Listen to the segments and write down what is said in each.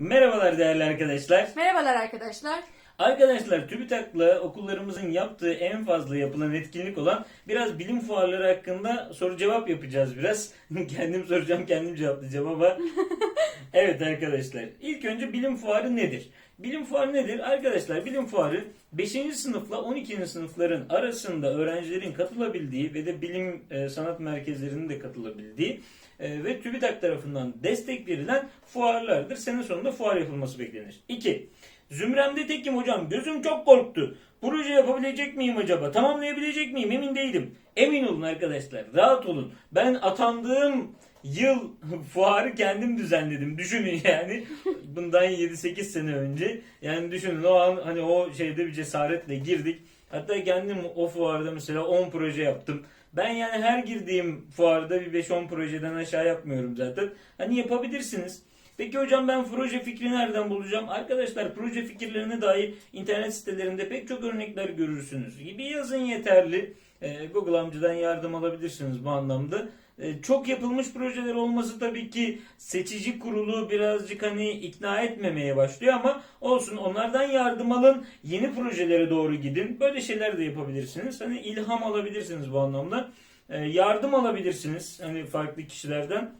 Merhabalar değerli arkadaşlar. Merhabalar arkadaşlar. Arkadaşlar TÜBİTAK'la okullarımızın yaptığı en fazla yapılan etkinlik olan biraz bilim fuarları hakkında soru cevap yapacağız biraz. kendim soracağım kendim cevaplayacağım ama evet arkadaşlar ilk önce bilim fuarı nedir? Bilim fuarı nedir? Arkadaşlar bilim fuarı 5. sınıfla 12. sınıfların arasında öğrencilerin katılabildiği ve de bilim e, sanat merkezlerinin de katılabildiği e, ve TÜBİTAK tarafından destek verilen fuarlardır. Sene sonunda fuar yapılması beklenir. 2. Zümremde tekim hocam gözüm çok korktu. Proje yapabilecek miyim acaba? Tamamlayabilecek miyim? Emin değilim. Emin olun arkadaşlar. Rahat olun. Ben atandığım yıl fuarı kendim düzenledim. Düşünün yani. Bundan 7-8 sene önce. Yani düşünün o an hani o şeyde bir cesaretle girdik. Hatta kendim o fuarda mesela 10 proje yaptım. Ben yani her girdiğim fuarda bir 5-10 projeden aşağı yapmıyorum zaten. Hani yapabilirsiniz. Peki hocam ben proje fikri nereden bulacağım? Arkadaşlar proje fikirlerine dair internet sitelerinde pek çok örnekler görürsünüz. Bir yazın yeterli. Ee, Google amcadan yardım alabilirsiniz bu anlamda. Ee, Çok yapılmış projeler olması tabii ki seçici kurulu birazcık hani ikna etmemeye başlıyor ama olsun onlardan yardım alın. Yeni projelere doğru gidin. Böyle şeyler de yapabilirsiniz. Hani ilham alabilirsiniz bu anlamda. Ee, Yardım alabilirsiniz hani farklı kişilerden.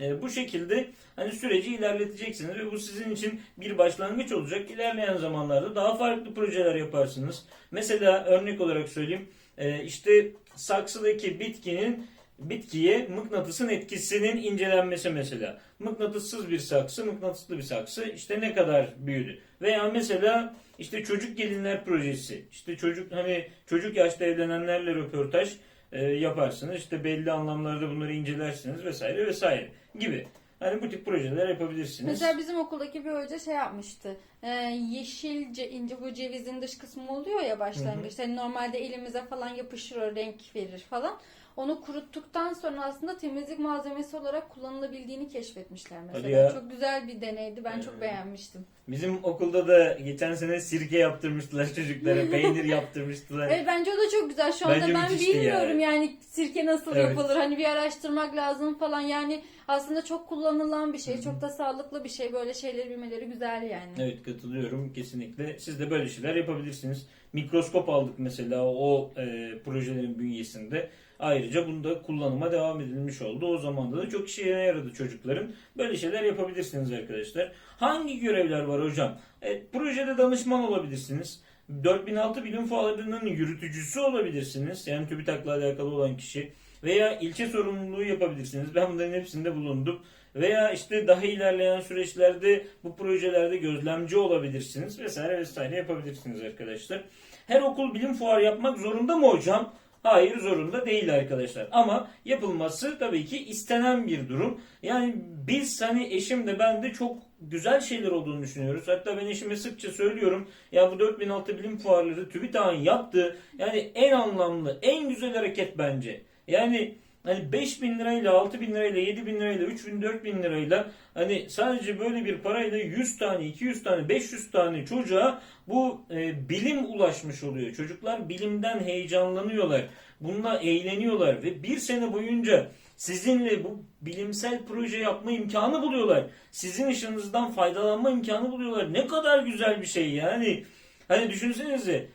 E, bu şekilde hani süreci ilerleteceksiniz ve bu sizin için bir başlangıç olacak. İlerleyen zamanlarda daha farklı projeler yaparsınız. Mesela örnek olarak söyleyeyim. E, işte saksıdaki bitkinin bitkiye mıknatısın etkisinin incelenmesi mesela. Mıknatıssız bir saksı, mıknatıslı bir saksı işte ne kadar büyüdü. Veya mesela işte çocuk gelinler projesi. İşte çocuk hani çocuk yaşta evlenenlerle röportaj e, yaparsınız. İşte belli anlamlarda bunları incelersiniz vesaire vesaire gibi. Hani bu tip projeler yapabilirsiniz. Mesela bizim okuldaki bir hoca şey yapmıştı. Ee, yeşilce ince bu cevizin dış kısmı oluyor ya başlangıçta. Hani normalde elimize falan yapışır o renk verir falan. Onu kuruttuktan sonra aslında temizlik malzemesi olarak kullanılabildiğini keşfetmişler Hadi mesela. ya. Çok güzel bir deneydi. Ben çok Evet. beğenmiştim. Bizim okulda da geçen sene sirke yaptırmıştılar çocuklara. peynir yaptırmıştılar. Evet bence o da çok güzel. Şu anda Bence ben müthişti bilmiyorum yani. sirke nasıl Evet. yapılır. Hani bir araştırmak lazım falan. Yani aslında çok kullanılan bir şey. Çok da sağlıklı bir şey. Böyle şeyleri bilmeleri güzel yani. Evet katılıyorum kesinlikle. Siz de böyle şeyler yapabilirsiniz. Mikroskop aldık mesela o e, projelerin bünyesinde. Ayrıca bunda kullanıma devam edilmiş oldu. O zaman da çok işe yaradı çocukların. Böyle şeyler yapabilirsiniz arkadaşlar. Hangi görevler var hocam? Evet, projede danışman olabilirsiniz. 4006 bilim fuarlarının yürütücüsü olabilirsiniz. Yani TÜBİTAK'la alakalı olan kişi. Veya ilçe sorumluluğu yapabilirsiniz. Ben bunların hepsinde bulundum. Veya işte daha ilerleyen süreçlerde bu projelerde gözlemci olabilirsiniz vesaire vesaire yapabilirsiniz arkadaşlar. Her okul bilim fuarı yapmak zorunda mı hocam? Hayır zorunda değil arkadaşlar. Ama yapılması tabii ki istenen bir durum. Yani biz hani eşim de ben de çok güzel şeyler olduğunu düşünüyoruz. Hatta ben eşime sıkça söylüyorum. Ya bu 4006 bilim fuarları TÜBİTAK'ın yaptığı yani en anlamlı, en güzel hareket bence. Yani hani 5 bin lirayla, 6 bin lirayla, 7 bin lirayla, 3 bin, 4 bin lirayla hani sadece böyle bir parayla 100 tane, 200 tane, 500 tane çocuğa bu e, bilim ulaşmış oluyor. Çocuklar bilimden heyecanlanıyorlar. Bununla eğleniyorlar ve bir sene boyunca sizinle bu bilimsel proje yapma imkanı buluyorlar. Sizin ışığınızdan faydalanma imkanı buluyorlar. Ne kadar güzel bir şey yani. Hani düşünsenize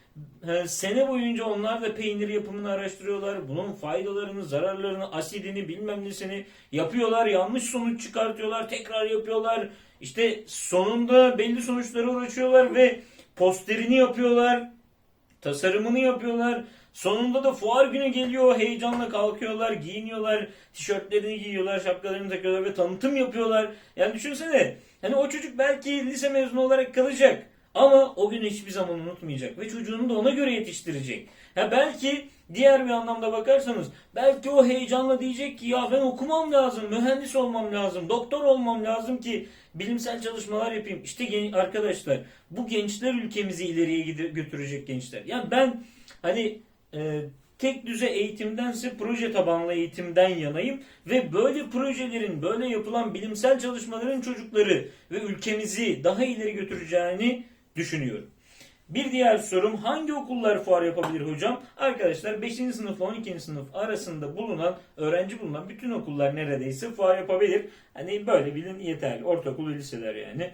sene boyunca onlar da peynir yapımını araştırıyorlar. Bunun faydalarını, zararlarını, asidini bilmem nesini yapıyorlar. Yanlış sonuç çıkartıyorlar. Tekrar yapıyorlar. İşte sonunda belli sonuçlara ulaşıyorlar ve posterini yapıyorlar. Tasarımını yapıyorlar. Sonunda da fuar günü geliyor. Heyecanla kalkıyorlar, giyiniyorlar, tişörtlerini giyiyorlar, şapkalarını takıyorlar ve tanıtım yapıyorlar. Yani düşünsene. Hani o çocuk belki lise mezunu olarak kalacak. Ama o günü hiçbir zaman unutmayacak ve çocuğunu da ona göre yetiştirecek. Ha belki diğer bir anlamda bakarsanız belki o heyecanla diyecek ki ya ben okumam lazım, mühendis olmam lazım, doktor olmam lazım ki bilimsel çalışmalar yapayım. İşte gen- arkadaşlar bu gençler ülkemizi ileriye götürecek gençler. Yani ben hani e, tek düze eğitimdense proje tabanlı eğitimden yanayım ve böyle projelerin, böyle yapılan bilimsel çalışmaların çocukları ve ülkemizi daha ileri götüreceğini düşünüyorum. Bir diğer sorum hangi okullar fuar yapabilir hocam? Arkadaşlar 5. sınıf ile 12. sınıf arasında bulunan öğrenci bulunan bütün okullar neredeyse fuar yapabilir. Hani böyle bilin yeterli. Ortaokul ve liseler yani.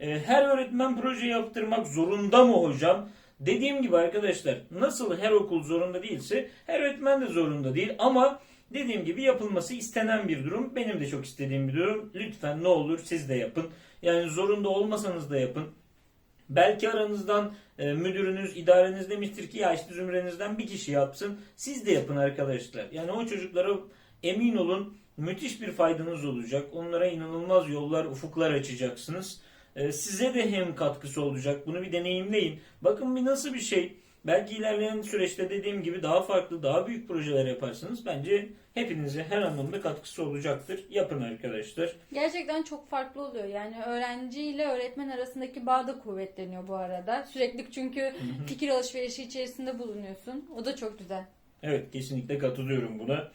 Ee, Her öğretmen proje yaptırmak zorunda mı hocam? Dediğim gibi arkadaşlar nasıl her okul zorunda değilse her öğretmen de zorunda değil ama dediğim gibi yapılması istenen bir durum. Benim de çok istediğim bir durum. Lütfen ne olur siz de yapın. Yani zorunda olmasanız da yapın. Belki aranızdan e, müdürünüz, idareniz demiştir ki ya işte zümrenizden bir kişi yapsın. Siz de yapın arkadaşlar. Yani o çocuklara emin olun müthiş bir faydanız olacak. Onlara inanılmaz yollar, ufuklar açacaksınız. E, size de hem katkısı olacak. Bunu bir deneyimleyin. Bakın bir nasıl bir şey. Belki ilerleyen süreçte dediğim gibi daha farklı, daha büyük projeler yaparsınız. Bence hepinize her anlamda katkısı olacaktır. Yapın arkadaşlar. Gerçekten çok farklı oluyor. Yani öğrenci ile öğretmen arasındaki bağ da kuvvetleniyor bu arada. Sürekli çünkü fikir alışverişi içerisinde bulunuyorsun. O da çok güzel. Evet kesinlikle katılıyorum buna.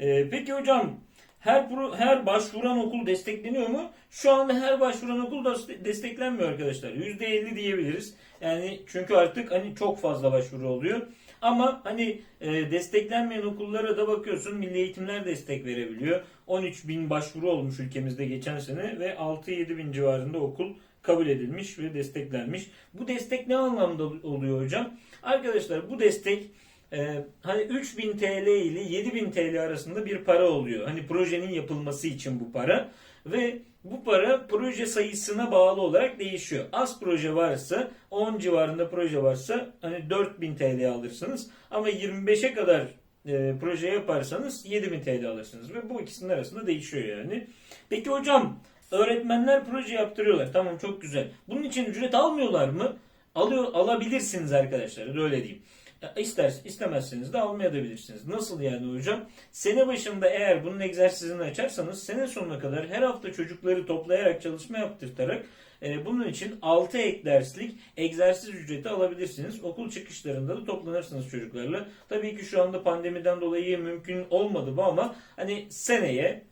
Ee, peki hocam her pro- her başvuran okul destekleniyor mu? Şu anda her başvuran okul da desteklenmiyor arkadaşlar. %50 diyebiliriz. Yani çünkü artık hani çok fazla başvuru oluyor. Ama hani e, desteklenmeyen okullara da bakıyorsun Milli Eğitimler destek verebiliyor. 13 bin başvuru olmuş ülkemizde geçen sene ve 6-7 bin civarında okul kabul edilmiş ve desteklenmiş. Bu destek ne anlamda oluyor hocam? Arkadaşlar bu destek ee, hani 3000 TL ile 7000 TL arasında bir para oluyor. Hani projenin yapılması için bu para ve bu para proje sayısına bağlı olarak değişiyor. Az proje varsa 10 civarında proje varsa hani 4000 TL alırsınız ama 25'e kadar e, proje yaparsanız 7000 TL alırsınız ve bu ikisinin arasında değişiyor yani. Peki hocam öğretmenler proje yaptırıyorlar. Tamam çok güzel. Bunun için ücret almıyorlar mı? Alıyor alabilirsiniz arkadaşlar. Öyle diyeyim. İster, istemezseniz de almayabilirsiniz. Nasıl yani hocam? Sene başında eğer bunun egzersizini açarsanız sene sonuna kadar her hafta çocukları toplayarak çalışma yaptırtarak e, bunun için 6 ek derslik egzersiz ücreti alabilirsiniz. Okul çıkışlarında da toplanırsınız çocuklarla. Tabii ki şu anda pandemiden dolayı mümkün olmadı bu ama hani seneye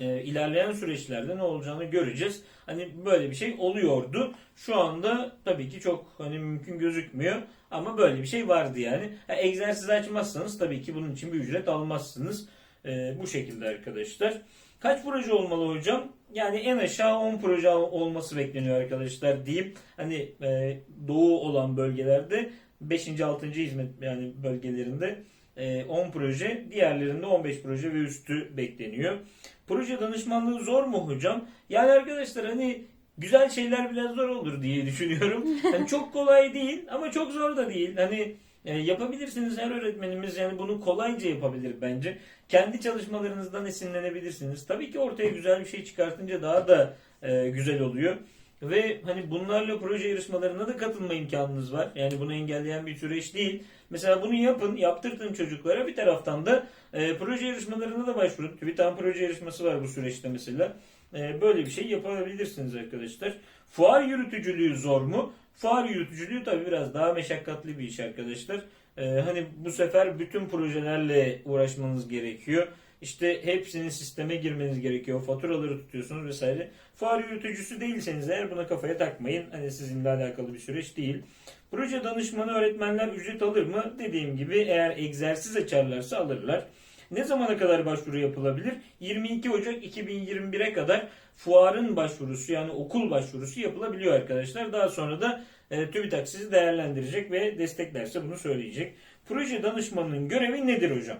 e, ilerleyen süreçlerde ne olacağını göreceğiz. Hani böyle bir şey oluyordu. Şu anda tabii ki çok hani mümkün gözükmüyor ama böyle bir şey vardı yani. Ha, egzersiz açmazsanız tabii ki bunun için bir ücret almazsınız. E, bu şekilde arkadaşlar. Kaç proje olmalı hocam? Yani en aşağı 10 proje olması bekleniyor arkadaşlar diyeyim. Hani e, doğu olan bölgelerde 5. 6. hizmet yani bölgelerinde e, 10 proje, diğerlerinde 15 proje ve üstü bekleniyor. Proje danışmanlığı zor mu hocam? Yani arkadaşlar hani güzel şeyler biraz zor olur diye düşünüyorum. Yani çok kolay değil ama çok zor da değil. Hani e, yapabilirsiniz her öğretmenimiz yani bunu kolayca yapabilir bence. Kendi çalışmalarınızdan esinlenebilirsiniz. Tabii ki ortaya güzel bir şey çıkartınca daha da e, güzel oluyor. Ve hani bunlarla proje yarışmalarına da katılma imkanınız var. Yani bunu engelleyen bir süreç değil. Mesela bunu yapın, yaptırtın çocuklara. Bir taraftan da e, proje yarışmalarına da başvurun. TÜBİTAK'ın proje yarışması var bu süreçte mesela. E, böyle bir şey yapabilirsiniz arkadaşlar. Fuar yürütücülüğü zor mu? Fuar yürütücülüğü tabii biraz daha meşakkatli bir iş arkadaşlar. E, hani bu sefer bütün projelerle uğraşmanız gerekiyor. İşte hepsinin sisteme girmeniz gerekiyor. Faturaları tutuyorsunuz vesaire. Fuar yürütücüsü değilseniz eğer buna kafaya takmayın. Hani sizinle alakalı bir süreç değil. Proje danışmanı öğretmenler ücret alır mı? Dediğim gibi eğer egzersiz açarlarsa alırlar. Ne zamana kadar başvuru yapılabilir? 22 Ocak 2021'e kadar fuarın başvurusu yani okul başvurusu yapılabiliyor arkadaşlar. Daha sonra da e, TÜBİTAK sizi değerlendirecek ve desteklerse bunu söyleyecek. Proje danışmanının görevi nedir hocam?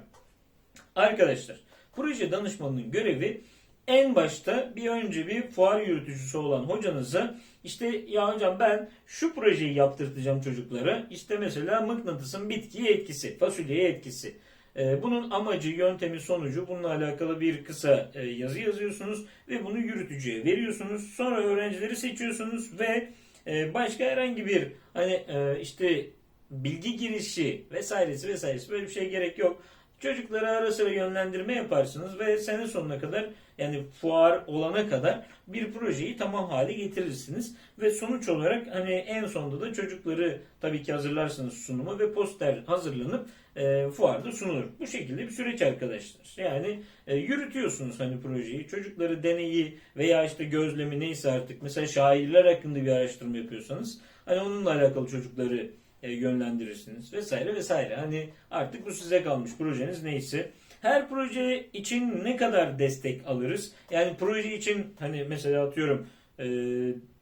Arkadaşlar proje danışmanının görevi en başta bir önce bir fuar yürütücüsü olan hocanıza işte ya hocam ben şu projeyi yaptırtacağım çocuklara. İşte mesela mıknatısın bitkiye etkisi, fasulyeye etkisi. Ee, bunun amacı, yöntemi, sonucu bununla alakalı bir kısa e, yazı yazıyorsunuz ve bunu yürütücüye veriyorsunuz. Sonra öğrencileri seçiyorsunuz ve e, başka herhangi bir hani e, işte bilgi girişi vesairesi vesairesi böyle bir şey gerek yok. Çocuklara ara sıra yönlendirme yaparsınız ve sene sonuna kadar Yani fuar olana kadar bir projeyi tamam hale getirirsiniz ve sonuç olarak hani en sonunda da çocukları tabii ki hazırlarsınız sunumu ve poster hazırlanıp e, fuarda sunulur. Bu şekilde bir süreç arkadaşlar. Yani e, yürütüyorsunuz hani projeyi. Çocukları deneyi veya işte gözlemi neyse artık mesela şairler hakkında bir araştırma yapıyorsanız hani onunla alakalı çocukları e, yönlendirirsiniz vesaire vesaire. Hani artık bu size kalmış projeniz neyse. Her proje için ne kadar destek alırız? Yani proje için hani mesela atıyorum e,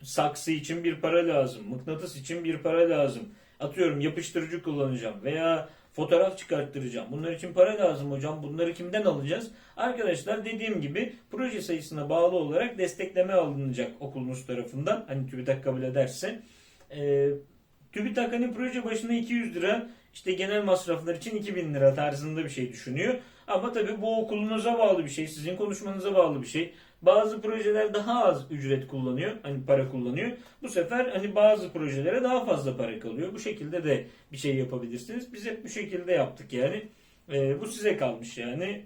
saksı için bir para lazım, mıknatıs için bir para lazım. Atıyorum yapıştırıcı kullanacağım veya fotoğraf çıkarttıracağım. Bunlar için para lazım hocam. Bunları kimden alacağız? Arkadaşlar dediğim gibi proje sayısına bağlı olarak destekleme alınacak okulunuz tarafından. Hani TÜBİTAK kabul ederse. Ee, TÜBİTAK hani proje başına 200 lira işte genel masraflar için 2000 lira tarzında bir şey düşünüyor. Ama tabii bu okulunuza bağlı bir şey, sizin konuşmanıza bağlı bir şey. Bazı projeler daha az ücret kullanıyor, hani para kullanıyor. Bu sefer hani bazı projelere daha fazla para kalıyor. Bu şekilde de bir şey yapabilirsiniz. Biz hep bu şekilde yaptık yani. Ee, bu size kalmış yani.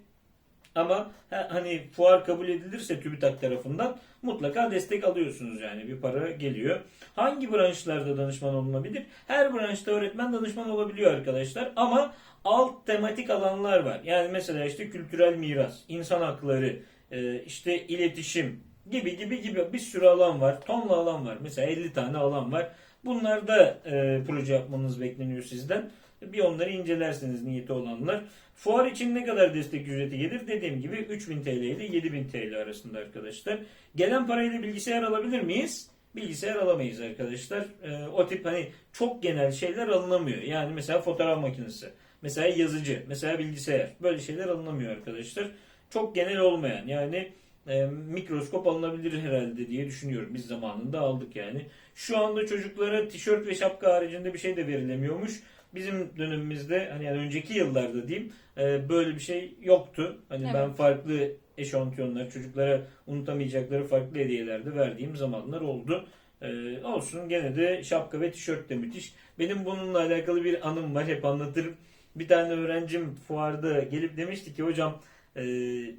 Ama ha- hani fuar kabul edilirse TÜBİTAK tarafından mutlaka destek alıyorsunuz yani bir para geliyor. Hangi branşlarda danışman olunabilir? Her branşta öğretmen danışman olabiliyor arkadaşlar ama alt tematik alanlar var. Yani mesela işte kültürel miras, insan hakları, e, işte iletişim gibi gibi gibi bir sürü alan var. Tonla alan var. Mesela 50 tane alan var. Bunlarda e, proje yapmanız bekleniyor sizden. Bir onları incelersiniz niyeti olanlar. Fuar için ne kadar destek ücreti gelir? Dediğim gibi 3000 TL ile 7000 TL arasında arkadaşlar. Gelen parayla bilgisayar alabilir miyiz? Bilgisayar alamayız arkadaşlar. Ee, o tip hani çok genel şeyler alınamıyor. Yani mesela fotoğraf makinesi, mesela yazıcı, mesela bilgisayar. Böyle şeyler alınamıyor arkadaşlar. Çok genel olmayan yani e, mikroskop alınabilir herhalde diye düşünüyorum. Biz zamanında aldık yani. Şu anda çocuklara tişört ve şapka haricinde bir şey de verilemiyormuş. Bizim dönemimizde hani yani önceki yıllarda diyeyim e, böyle bir şey yoktu. Hani Evet. ben farklı eşantiyonlar çocuklara unutamayacakları farklı hediyeler de verdiğim zamanlar oldu. E, olsun gene de şapka ve tişört de müthiş. Benim bununla alakalı bir anım var hep anlatırım. Bir tane öğrencim fuarda gelip demişti ki hocam e,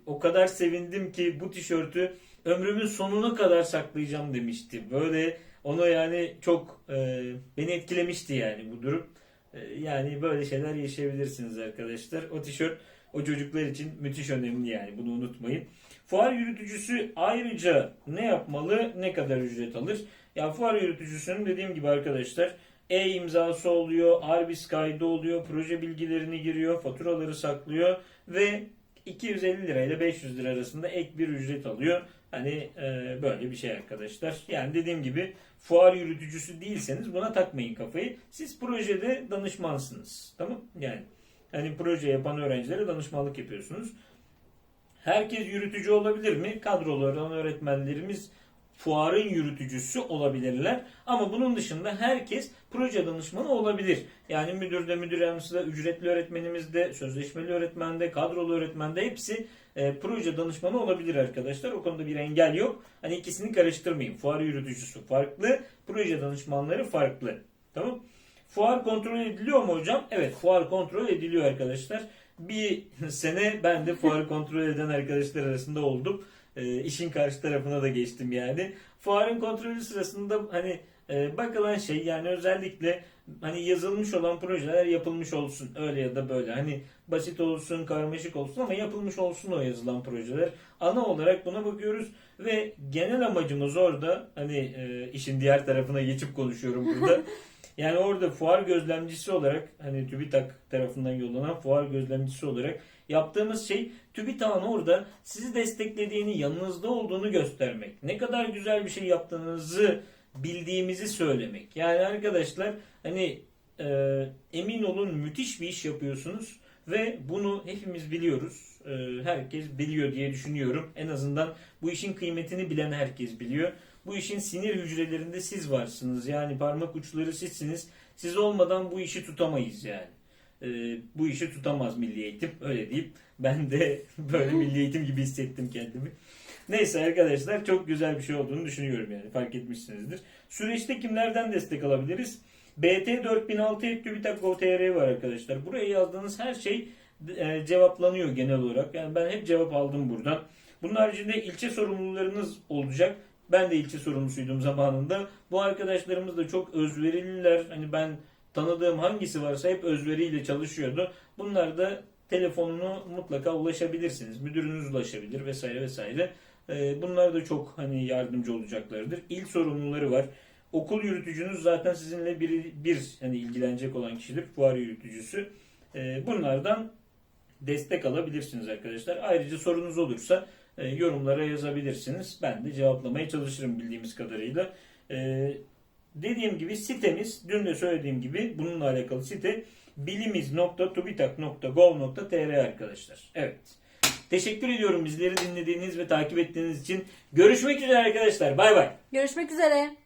o kadar sevindim ki bu tişörtü ömrümün sonuna kadar saklayacağım demişti. Böyle onu yani çok e, beni etkilemişti yani bu durum. E, yani böyle şeyler yaşayabilirsiniz arkadaşlar. O tişört o çocuklar için müthiş önemli yani bunu unutmayın. Fuar yürütücüsü ayrıca ne yapmalı, ne kadar ücret alır? Ya fuar yürütücüsünün dediğim gibi arkadaşlar e-imzası oluyor, Arbis kaydı oluyor, proje bilgilerini giriyor, faturaları saklıyor ve 250 lira ile 500 lira arasında ek bir ücret alıyor. Hani e, böyle bir şey arkadaşlar. Yani dediğim gibi fuar yürütücüsü değilseniz buna takmayın kafayı. Siz projede danışmansınız. Tamam? Yani hani proje yapan öğrencilere danışmanlık yapıyorsunuz. Herkes yürütücü olabilir mi? Kadrolu olan öğretmenlerimiz fuarın yürütücüsü olabilirler. Ama bunun dışında herkes proje danışmanı olabilir. Yani müdürde, müdür yardımcısı da, ücretli öğretmenimiz de, sözleşmeli öğretmen de, kadrolu öğretmen de hepsi e, proje danışmanı olabilir arkadaşlar. O konuda bir engel yok. Hani ikisini karıştırmayın. Fuar yürütücüsü farklı, proje danışmanları farklı. Tamam? Fuar kontrol ediliyor mu hocam? Evet, fuar kontrol ediliyor arkadaşlar. Bir sene ben de fuarı kontrol eden arkadaşlar arasında oldum. E, işin karşı tarafına da geçtim yani. Fuarın kontrolü sırasında hani e, bakılan şey yani özellikle hani yazılmış olan projeler yapılmış olsun. Öyle ya da böyle. Hani basit olsun, karmaşık olsun ama yapılmış olsun o yazılan projeler. Ana olarak buna bakıyoruz ve genel amacımız orada hani e, işin diğer tarafına geçip konuşuyorum burada. Yani orada fuar gözlemcisi olarak hani TÜBİTAK tarafından yollanan fuar gözlemcisi olarak yaptığımız şey TÜBİTAK'ın orada sizi desteklediğini, yanınızda olduğunu göstermek. Ne kadar güzel bir şey yaptığınızı bildiğimizi söylemek. Yani arkadaşlar hani e, emin olun müthiş bir iş yapıyorsunuz ve bunu hepimiz biliyoruz. E, herkes biliyor diye düşünüyorum. En azından bu işin kıymetini bilen herkes biliyor. Bu işin sinir hücrelerinde siz varsınız. Yani parmak uçları sizsiniz. Siz olmadan bu işi tutamayız yani. E, bu işi tutamaz milli eğitim. Öyle deyip ben de böyle milli eğitim gibi hissettim kendimi. Neyse arkadaşlar çok güzel bir şey olduğunu düşünüyorum yani fark etmişsinizdir. Süreçte kimlerden destek alabiliriz? BT 4006 TÜBİTAK.gov.tr var arkadaşlar. Buraya yazdığınız her şey e, cevaplanıyor genel olarak. Yani ben hep cevap aldım buradan. Bunun haricinde ilçe sorumlularınız olacak. Ben de ilçe sorumlusuydum zamanında. Bu arkadaşlarımız da çok özverililer. Hani ben tanıdığım hangisi varsa hep özveriyle çalışıyordu. Bunlar da telefonunu mutlaka ulaşabilirsiniz. Müdürünüz ulaşabilir vesaire vesaire. Ee, Bunlar da çok hani yardımcı olacaklardır. İl sorumluları var. Okul yürütücünüz zaten sizinle bir, bir hani ilgilenecek olan kişidir. Fuar yürütücüsü. Ee, Bunlardan destek alabilirsiniz arkadaşlar. Ayrıca sorunuz olursa e, yorumlara yazabilirsiniz. Ben de cevaplamaya çalışırım bildiğimiz kadarıyla. Dediğim gibi sitemiz, dün de söylediğim gibi bununla alakalı site bilimiz.tubitak.gov.tr arkadaşlar. Evet. Teşekkür ediyorum bizleri dinlediğiniz ve takip ettiğiniz için. Görüşmek üzere arkadaşlar. Bay bay. Görüşmek üzere.